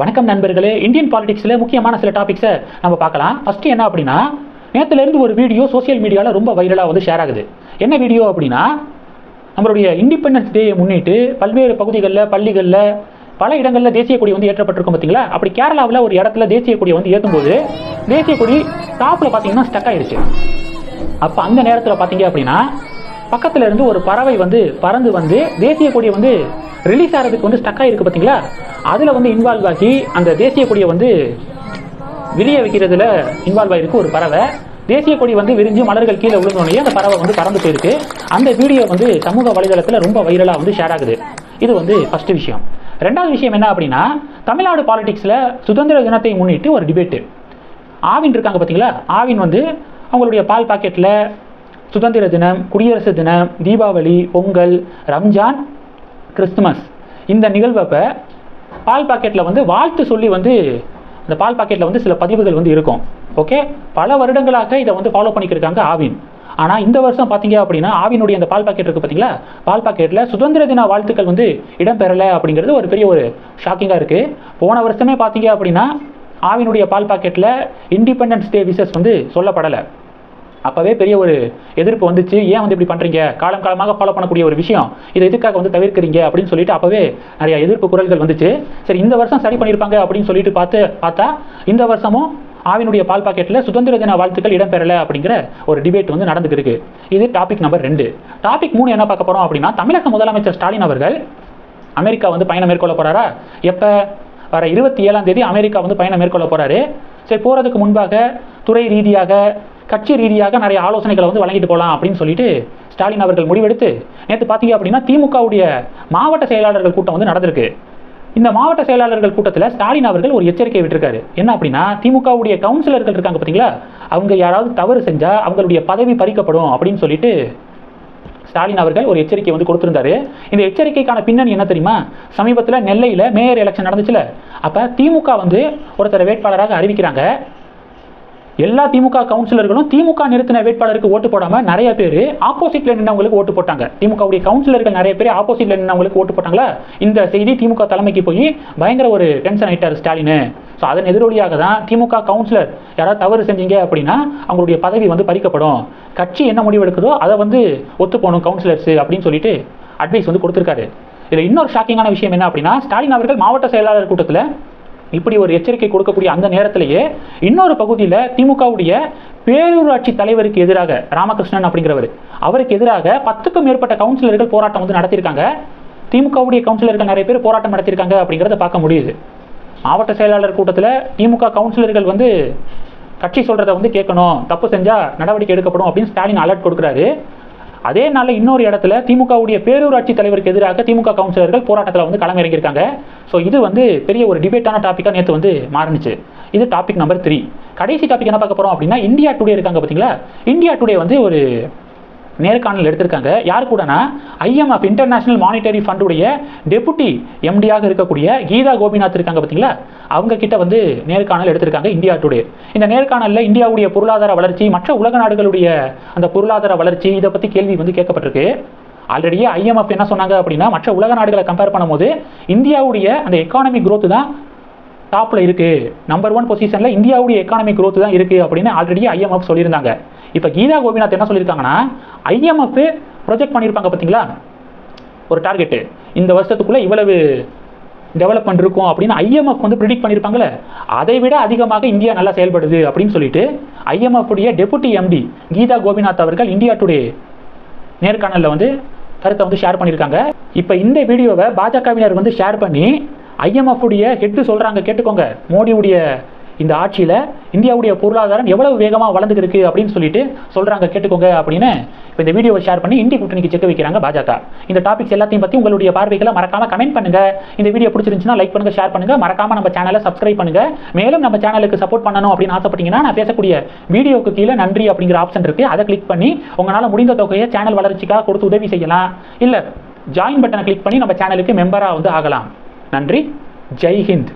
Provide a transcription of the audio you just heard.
வணக்கம் நண்பர்களே இந்தியன் பாலிடிக்ஸில் முக்கியமான சில டாபிக்ஸை நம்ம பார்க்கலாம். ஃபஸ்ட்டு என்ன அப்படின்னா நேற்றுலேருந்து ஒரு வீடியோ சோஷியல் மீடியாவில் ரொம்ப வைரலாக வந்து ஷேர் ஆகுது. என்ன வீடியோ அப்படின்னா நம்மளுடைய இண்டிபெண்டன்ஸ் டேயை முன்னிட்டு பல்வேறு பகுதிகளில் பள்ளிகளில் பல இடங்களில் தேசிய கொடி வந்து ஏற்றப்பட்டிருக்கும் பார்த்தீங்களா? அப்படி கேரளாவில் ஒரு இடத்துல தேசிய கொடியை வந்து ஏற்றும்போது தேசிய கொடி டாப்பில் பார்த்தீங்கன்னா ஸ்டக் ஆயிடுச்சு. அப்போ அந்த நேரத்தில் பார்த்தீங்க அப்படின்னா பக்கத்துல இருந்து ஒரு பறவை வந்து பறந்து வந்து தேசிய கொடியை வந்து ரிலீஸ் ஆகிறதுக்கு வந்து ஸ்டக் ஆகிருக்கு பார்த்தீங்களா அதில் வந்து இன்வால்வ் ஆகி அந்த தேசிய கொடியை வந்து வெளியே வைக்கிறதுல இன்வால்வ் ஆகிருக்கு ஒரு பறவை. தேசிய கொடி வந்து விரிஞ்சு மலர்கள் கீழே விழுந்தோடனே அந்த பறவை வந்து பறந்து போயிருக்கு. அந்த வீடியோ வந்து சமூக வலைதளத்தில் ரொம்ப வைரலாக வந்து ஷேர் ஆகுது. இது வந்து ஃபர்ஸ்ட் விஷயம். ரெண்டாவது விஷயம் என்ன அப்படின்னா தமிழ்நாடு பாலிடிக்ஸில் சுதந்திர தினத்தை முன்னிட்டு ஒரு டிபேட்டு ஆவின் இருக்காங்க பார்த்தீங்களா ஆவின் வந்து அவங்களுடைய பால் பாக்கெட்டில் சுதந்திர தினம் குடியரசு தினம் தீபாவளி பொங்கல் ரம்ஜான் கிறிஸ்துமஸ். இந்த நிகழ்வப்போ பால் பாக்கெட்டில் வந்து வாழ்த்து சொல்லி வந்து அந்த பால் பாக்கெட்டில் வந்து சில பதிவுகள் வந்து இருக்கும். ஓகே? பல வருடங்களாக இதை வந்து ஃபாலோ பண்ணிக்கிருக்காங்க ஆவின். ஆனால் இந்த வருஷம் பார்த்தீங்க அப்படின்னா ஆவினுடைய அந்த பால் பாக்கெட் இருக்குது பார்த்தீங்களா பால் பாக்கெட்டில் சுதந்திர தின வாழ்த்துக்கள் வந்து இடம்பெறலை அப்படிங்கிறது ஒரு பெரிய ஒரு ஷாக்கிங்காக இருக்குது போன வருஷமே பார்த்தீங்க அப்படின்னா ஆவினுடைய பால் பாக்கெட்டில் இண்டிபெண்டன்ஸ் டே விசஸ் வந்து சொல்லப்படலை. அப்போவே பெரிய ஒரு எதிர்ப்பு வந்துச்சு. ஏன் வந்து இப்படி பண்ணுறீங்க காலம் காலமாக ஃபாலோ பண்ணக்கூடிய ஒரு விஷயம். இதை எதுக்காக வந்து தவிர்க்கிறீங்க? அப்படின்னு சொல்லிட்டு அப்போவே நிறைய எதிர்ப்பு குரல்கள் வந்துச்சு. சரி இந்த வருஷம் சரி பண்ணியிருப்பாங்க அப்படின்னு சொல்லிட்டு பார்த்து பார்த்தா இந்த வருஷமும் ஆவினுடைய பால் பாக்கெட்டில் சுதந்திர தின வாழ்த்துக்கள் இடம்பெறலை அப்படிங்கிற ஒரு டிபேட் வந்து நடந்துக்கு இது டாபிக் நம்பர் ரெண்டு. டாபிக் மூணு என்ன பார்க்க போகிறோம் அப்படின்னா தமிழக முதலமைச்சர் ஸ்டாலின் அவர்கள் அமெரிக்கா வந்து பயணம் மேற்கொள்ள போகிறாரா எப்போ? வர இருபத்தி ஏழாம் தேதி அமெரிக்கா வந்து பயணம் மேற்கொள்ள போறாரு. சரி போகிறதுக்கு முன்பாக துறை ரீதியாக கட்சி ரீதியாக நிறைய ஆலோசனைகளை வந்து வழங்கிட்டு போகலாம் அப்படின்னு சொல்லிட்டு ஸ்டாலின் அவர்கள் முடிவெடுத்து நேற்று பார்த்தீங்க அப்படின்னா திமுகவுடைய மாவட்ட செயலாளர்கள் கூட்டம் வந்து நடந்திருக்கு. இந்த மாவட்ட செயலாளர்கள் கூட்டத்தில் ஸ்டாலின் அவர்கள் ஒரு எச்சரிக்கை விட்டுருக்காரு. என்ன அப்படின்னா திமுகவுடைய கவுன்சிலர்கள் இருக்காங்க பார்த்தீங்களா அவங்க யாராவது தவறு செஞ்சால் அவங்களுடைய பதவி பறிக்கப்படும் அப்படின்னு சொல்லிட்டு ஸ்டாலின் அவர்கள் ஒரு எச்சரிக்கை வந்து கொடுத்துருந்தாரு. இந்த எச்சரிக்கைக்கான பின்னணி என்ன தெரியுமா? சமீபத்தில் நெல்லையில் மேயர் எலெக்ஷன் நடந்துச்சுல. அப்போ திமுக வந்து ஒருத்தர் வேட்பாளராக அறிவிக்கிறாங்க. எல்லா திமுக கவுன்சிலர்களும் திமுக நிறுத்தின வேட்பாளருக்கு ஓட்டு போடாம நிறைய பேர் ஆப்போசிட்ல நின்றவங்களுக்கு ஓட்டு போட்டாங்க. திமுகவுடைய கவுன்சிலர்கள் நிறைய பேர் ஆப்போசிட்ல நின்றவங்களுக்கு ஓட்டு போட்டாங்களா? இந்த செய்தி திமுக தலைமைக்கு போய் பயங்கர ஒரு டென்ஷன் ஆயிட்டார் ஸ்டாலின். ஸோ அதன் எதிரொலியாக தான் திமுக கவுன்சிலர் யாராவது தவறு செஞ்சீங்க அப்படின்னா அவங்களுடைய பதவி வந்து பறிக்கப்படும். கட்சி என்ன முடிவு எடுக்குதோ அதை வந்து ஒத்து போகணும் கவுன்சிலர்ஸ் அப்படின்னு சொல்லிட்டு அட்வைஸ் வந்து கொடுத்துருக்காரு. இதில் இன்னொரு ஷாக்கிங்கான விஷயம் என்ன அப்படின்னா ஸ்டாலின் அவர்கள் மாவட்ட செயலாளர் கூட்டத்தில் இப்படி ஒரு எச்சரிக்கை கொடுக்கக்கூடிய அந்த நேரத்திலேயே இன்னொரு பகுதியில் திமுகவுடைய பேரூராட்சி தலைவருக்கு எதிராக ராமகிருஷ்ணன் அப்படிங்கிறவர் அவருக்கு எதிராக பத்துக்கும் மேற்பட்ட கவுன்சிலர்கள் போராட்டம் வந்து நடத்தியிருக்காங்க. திமுகவுடைய கவுன்சிலர்கள் நிறைய பேர் போராட்டம் நடத்தியிருக்காங்க அப்படிங்கிறத பார்க்க முடியுது. மாவட்ட செயலாளர் கூட்டத்தில் திமுக கவுன்சிலர்கள் வந்து கட்சி சொல்கிறத வந்து கேட்கணும். தப்பு செஞ்சால் நடவடிக்கை எடுக்கப்படும் அப்படின்னு ஸ்டாலின் அலர்ட் கொடுக்குறாரு. அதே நாளில் இன்னொரு இடத்துல திமுகவுடைய பேரூராட்சி தலைவருக்கு எதிராக திமுக கவுன்சிலர்கள் போராட்டத்தில் வந்து களமிறங்கியிருக்காங்க. ஸோ இது வந்து பெரிய ஒரு டிபேட்டான டாப்பிக்காக நேற்று வந்து மாறினுச்சு. இது டாபிக் நம்பர் த்ரீ கடைசி டாபிக் என்ன பார்க்க போகிறோம் அப்படின்னா இந்தியா டுடே இருக்காங்க பார்த்தீங்களா? இந்தியா டுடே வந்து ஒரு நேர்காணல் எடுத்திருக்காங்க. யார் கூடனா? ஐஎம்எஃப் இன்டர்நேஷனல் மானிட்டரி ஃபண்டுடைய டெபுட்டி எம்டியாக இருக்கக்கூடிய கீதா கோபிநாத் இருக்காங்க பார்த்தீங்களா அவங்க கிட்ட வந்து நேர்காணல் எடுத்திருக்காங்க இந்தியா டுடே இந்த நேர்காணலில் இந்தியாவுடைய பொருளாதார வளர்ச்சி மற்ற உலக நாடுகளுடைய அந்த பொருளாதார வளர்ச்சி இதை பற்றி கேள்வி வந்து கேட்கப்பட்டிருக்கு. ஆல்ரெடியே ஐஎம்எஃப் என்ன சொன்னாங்க அப்படின்னா மற்ற உலக நாடுகளை கம்பேர் பண்ணும்போது இந்தியாவுடைய அந்த எக்கானமி க்ரோத்து தான் டாப்பில் இருக்குது நம்பர் ஒன் பொசிஷனில் இந்தியாவுடைய எக்கானமி growth தான் இருக்குது அப்படின்னு ஆல்ரெடி ஐஎம்எஃப் சொல்லியிருந்தாங்க. இப்போ கீதா கோபிநாத் என்ன சொல்லியிருக்காங்கன்னா ஐஎம்எஃப் ப்ரொஜெக்ட் பண்ணியிருப்பாங்க பார்த்தீங்களா? ஒரு டார்கெட்டு இந்த வருஷத்துக்குள்ளே இவ்வளவு டெவலப்மெண்ட் இருக்கும் அப்படின்னு ஐஎம்எஃப் வந்து ப்ரிடிக்ட் பண்ணியிருப்பாங்களே அதை விட அதிகமாக இந்தியா நல்லா செயல்படுது அப்படின்னு சொல்லிட்டு ஐஎம்எஃப் உடைய டெபுட்டி எம்டி கீதா கோபிநாத் அவர்கள் இந்தியா டுடே நேர்காணலில் வந்து கருத்தை வந்து ஷேர் பண்ணியிருக்காங்க இப்போ இந்த வீடியோவை பாஜகவினர் வந்து ஷேர் பண்ணி ஐஎம்எஃப் உடைய ஹெட்டு சொல்கிறாங்க கேட்டுக்கோங்க. மோடியுடைய இந்த ஆட்சியில் இந்தியாவுடைய பொருளாதாரம் எவ்வளவு வேகமாக வளர்ந்துட்டு இருக்கு அப்படின்னு சொல்லிட்டு சொல்கிறாங்க கேட்டுக்கோங்க அப்படின்னு இப்போ இந்த வீடியோவை ஷேர் பண்ணி இந்திய கூட்டணிக்கு செக்க வைக்கிறாங்க பாஜக. இந்த டாபிக்ஸ் எல்லாத்தையும் பற்றி உங்களுடைய பார்வைகளை மறக்காம கமெண்ட் பண்ணுங்க. இந்த வீடியோ பிடிச்சிருந்துச்சுன்னா லைக் பண்ணுங்க ஷேர் பண்ணுங்க. மறக்காம நம்ம சேனலை சப்ஸ்கிரைப் பண்ணுங்க. மேலும் நம்ம சேனலுக்கு சப்போர்ட் பண்ணணும் அப்படின்னு ஆசைப்பட்டீங்கன்னா நான் பேசக்கூடிய வீடியோக்கு கீழே நன்றி அப்படிங்கிற ஆப்ஷன் இருக்கு. அதை கிளிக் பண்ணி உங்களால் முடிந்த தொகையை சேனல் வளர்ச்சிக்காக கொடுத்து உதவி செய்யலாம். இல்லை ஜாயின் பட்டனை கிளிக் பண்ணி நம்ம சேனலுக்கு மெம்பராக வந்து ஆகலாம். நன்றி. ஜெய் ஹிந்த்.